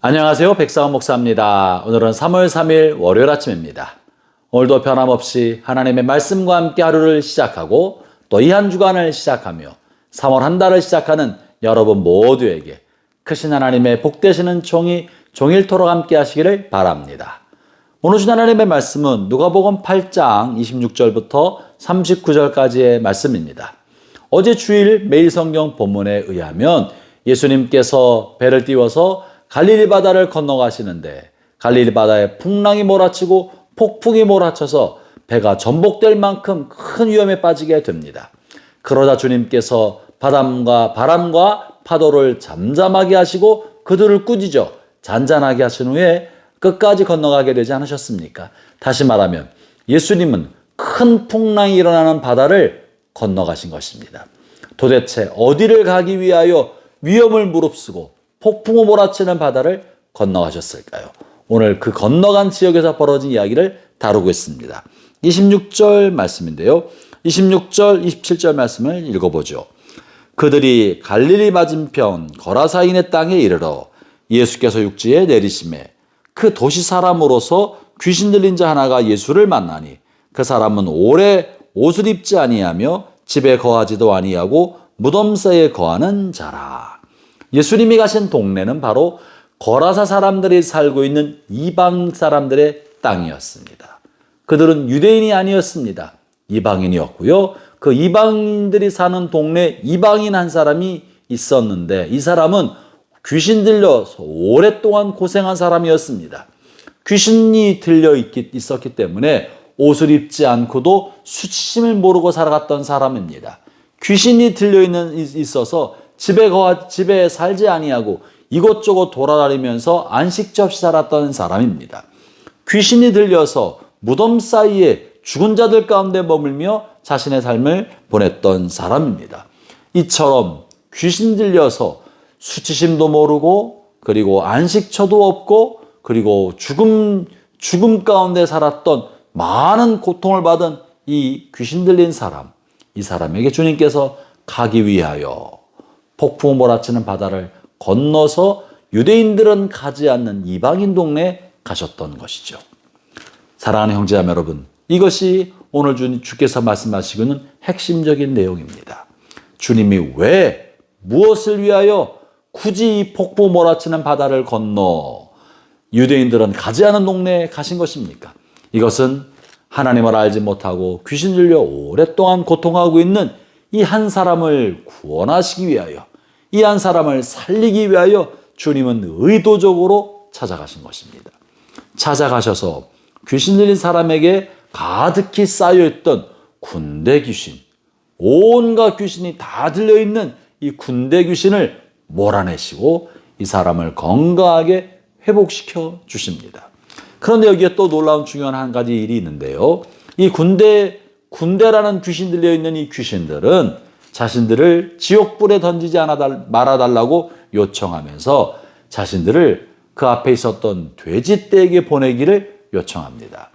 안녕하세요. 백사원 목사입니다. 오늘은 3월 3일 월요일 아침입니다. 오늘도 변함없이 하나님의 말씀과 함께 하루를 시작하고 또 이 한 주간을 시작하며 3월 한 달을 시작하는 여러분 모두에게 크신 하나님의 복되시는 종이 종일토록 함께 하시기를 바랍니다. 오늘 주 하나님의 말씀은 누가복음 8장 26절부터 39절까지의 말씀입니다. 어제 주일 매일 성경 본문에 의하면 예수님께서 배를 띄워서 갈릴리 바다를 건너가시는데 갈릴리 바다에 풍랑이 몰아치고 폭풍이 몰아쳐서 배가 전복될 만큼 큰 위험에 빠지게 됩니다. 그러자 주님께서 바람과 바람과 파도를 잠잠하게 하시고 그들을 꾸짖어 잔잔하게 하신 후에 끝까지 건너가게 되지 않으셨습니까? 다시 말하면 예수님은 큰 풍랑이 일어나는 바다를 건너가신 것입니다. 도대체 어디를 가기 위하여 위험을 무릅쓰고 폭풍우 몰아치는 바다를 건너가셨을까요? 오늘 그 건너간 지역에서 벌어진 이야기를 다루고 있습니다. 26절 말씀인데요. 26절, 27절 말씀을 읽어보죠. 그들이 갈릴리 맞은편 거라사인의 땅에 이르러 예수께서 육지에 내리심에 그 도시 사람으로서 귀신 들린 자 하나가 예수를 만나니 그 사람은 오래 옷을 입지 아니하며 집에 거하지도 아니하고 무덤 사이에 거하는 자라. 예수님이 가신 동네는 바로 거라사 사람들이 살고 있는 이방 사람들의 땅이었습니다. 그들은 유대인이 아니었습니다. 이방인이었고요. 그 이방인들이 사는 동네 이방인 한 사람이 있었는데 이 사람은 귀신 들려서 오랫동안 고생한 사람이었습니다. 귀신이 들려 있었기 때문에 옷을 입지 않고도 수치심을 모르고 살아갔던 사람입니다. 귀신이 들려 있는 있어서 집에 거 집에 살지 아니하고 이곳저곳 돌아다니면서 없이 살았던 사람입니다. 귀신이 들려서 무덤 사이에 죽은 자들 가운데 머물며 자신의 삶을 보냈던 사람입니다. 이처럼 귀신 들려서 수치심도 모르고 그리고 안식처도 없고 그리고 죽음 죽음 가운데 살았던 많은 고통을 받은 이 귀신 들린 사람 이 사람에게 주님께서 가기 위하여 폭풍 몰아치는 바다를 건너서 유대인들은 가지 않는 이방인 동네에 가셨던 것이죠. 사랑하는 형제자매 여러분, 이것이 오늘 주, 주께서 말씀하시고는 핵심적인 내용입니다. 주님이 왜 무엇을 위하여 굳이 이 폭풍 몰아치는 바다를 건너 유대인들은 가지 않은 동네에 가신 것입니까? 이것은 하나님을 알지 못하고 귀신 들려 오랫동안 고통하고 있는 이 한 사람을 구원하시기 위하여 이 한 사람을 살리기 위하여 주님은 의도적으로 찾아가신 것입니다. 찾아가셔서 귀신 들린 사람에게 가득히 쌓여있던 군대 귀신, 온갖 귀신이 다 들려있는 이 군대 귀신을 몰아내시고 이 사람을 건강하게 회복시켜 주십니다. 그런데 여기에 또 놀라운 중요한 한 가지 일이 있는데요. 이 군대, 군대라는 귀신 들려 있는 이 귀신들은 자신들을 지옥불에 던지지 말아달라고 요청하면서 자신들을 그 앞에 있었던 돼지떼에게 보내기를 요청합니다.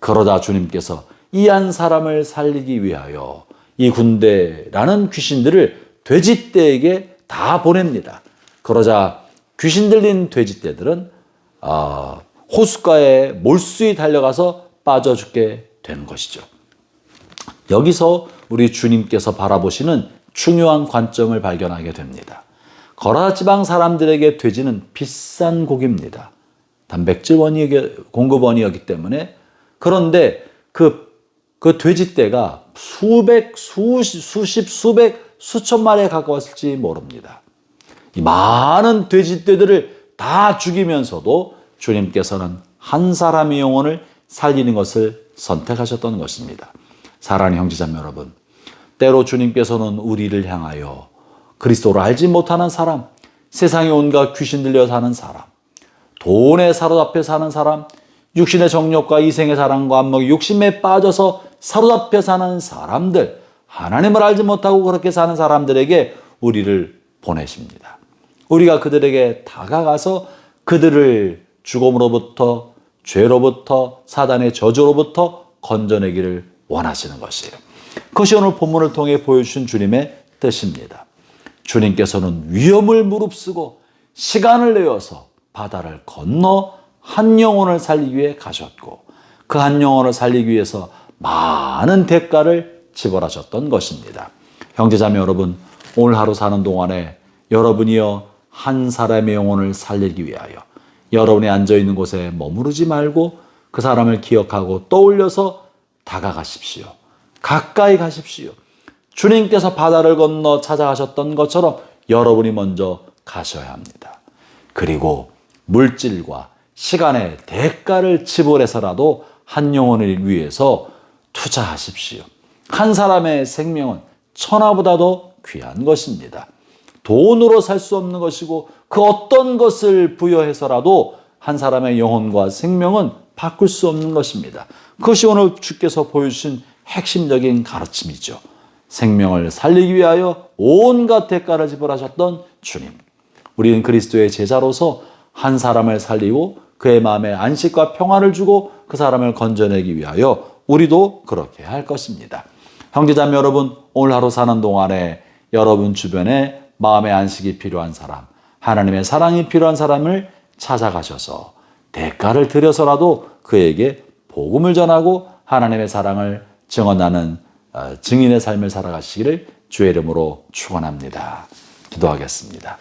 그러자 주님께서 이 한 사람을 살리기 위하여 이 군대라는 귀신들을 돼지떼에게 다 보냅니다. 그러자 귀신 들린 돼지떼들은 어, 호숫가에 몰수히 달려가서 빠져 죽게 되는 것이죠. 여기서 우리 주님께서 바라보시는 중요한 관점을 발견하게 됩니다. 거라 지방 사람들에게 돼지는 비싼 고기입니다. 단백질 원이 공급 원이었기 때문에 그런데 그, 그 돼지떼가 수백, 수십, 수십, 수백, 수천 마리에 가까웠을지 모릅니다. 이 많은 돼지떼들을 다 죽이면서도 주님께서는 한 사람의 영혼을 살리는 것을 선택하셨던 것입니다. 사랑하는 형제자매 여러분, 때로 주님께서는 우리를 향하여 그리스도를 알지 못하는 사람, 세상에 온갖 귀신 들려 사는 사람, 돈에 사로잡혀 사는 사람, 육신의 정욕과 이생의 사랑과 안목의 욕심에 빠져서 사로잡혀 사는 사람들, 하나님을 알지 못하고 그렇게 사는 사람들에게 우리를 보내십니다. 우리가 그들에게 다가가서 그들을 죽음으로부터 죄로부터 사단의 저주로부터 건져내기를 원하시는 것이에요. 그것이 오늘 본문을 통해 보여주신 주님의 뜻입니다. 주님께서는 위험을 무릅쓰고 시간을 내어서 바다를 건너 한 영혼을 살리기 위해 가셨고 그 한 영혼을 살리기 위해서 많은 대가를 지불하셨던 것입니다. 형제자매 여러분, 오늘 하루 사는 동안에 여러분이여 한 사람의 영혼을 살리기 위하여 여러분이 앉아 있는 곳에 머무르지 말고 그 사람을 기억하고 떠올려서 다가가십시오. 가까이 가십시오. 주님께서 바다를 건너 찾아가셨던 것처럼 여러분이 먼저 가셔야 합니다. 그리고 물질과 시간의 대가를 지불해서라도 한 영혼을 위해서 투자하십시오. 한 사람의 생명은 천하보다도 귀한 것입니다. 돈으로 살 수 없는 것이고 그 어떤 것을 부여해서라도 한 사람의 영혼과 생명은 바꿀 수 없는 것입니다. 그것이 오늘 주께서 보여주신 핵심적인 가르침이죠. 생명을 살리기 위하여 온갖 대가를 지불하셨던 주님. 우리는 그리스도의 제자로서 한 사람을 살리고 그의 마음에 안식과 평화를 주고 그 사람을 건져내기 위하여 우리도 그렇게 할 것입니다. 형제자매 여러분, 오늘 하루 사는 동안에 여러분 주변에 마음의 안식이 필요한 사람, 하나님의 사랑이 필요한 사람을 찾아가셔서 대가를 들여서라도 그에게 복음을 전하고 하나님의 사랑을 증언하는 어, 증인의 삶을 살아가시기를 주의 이름으로 축원합니다. 기도하겠습니다.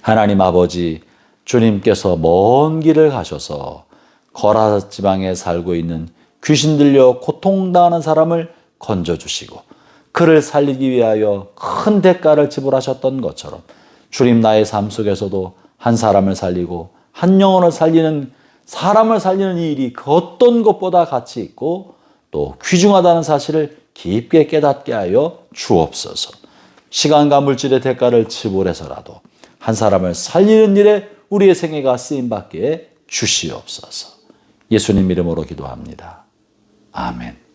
하나님 아버지 주님께서 먼 길을 가셔서 거라 지방에 살고 있는 귀신 들려 고통당하는 사람을 건져 주시고 그를 살리기 위하여 큰 대가를 지불하셨던 것처럼 주님 나의 삶 속에서도 한 사람을 살리고 한 영혼을 살리는 사람을 살리는 이 일이 그 어떤 것보다 가치 있고 또 귀중하다는 사실을 깊게 깨닫게 하여 주옵소서. 시간과 물질의 대가를 지불해서라도 한 사람을 살리는 일에 우리의 생애가 쓰임 받게 주시옵소서. 예수님 이름으로 기도합니다. 아멘.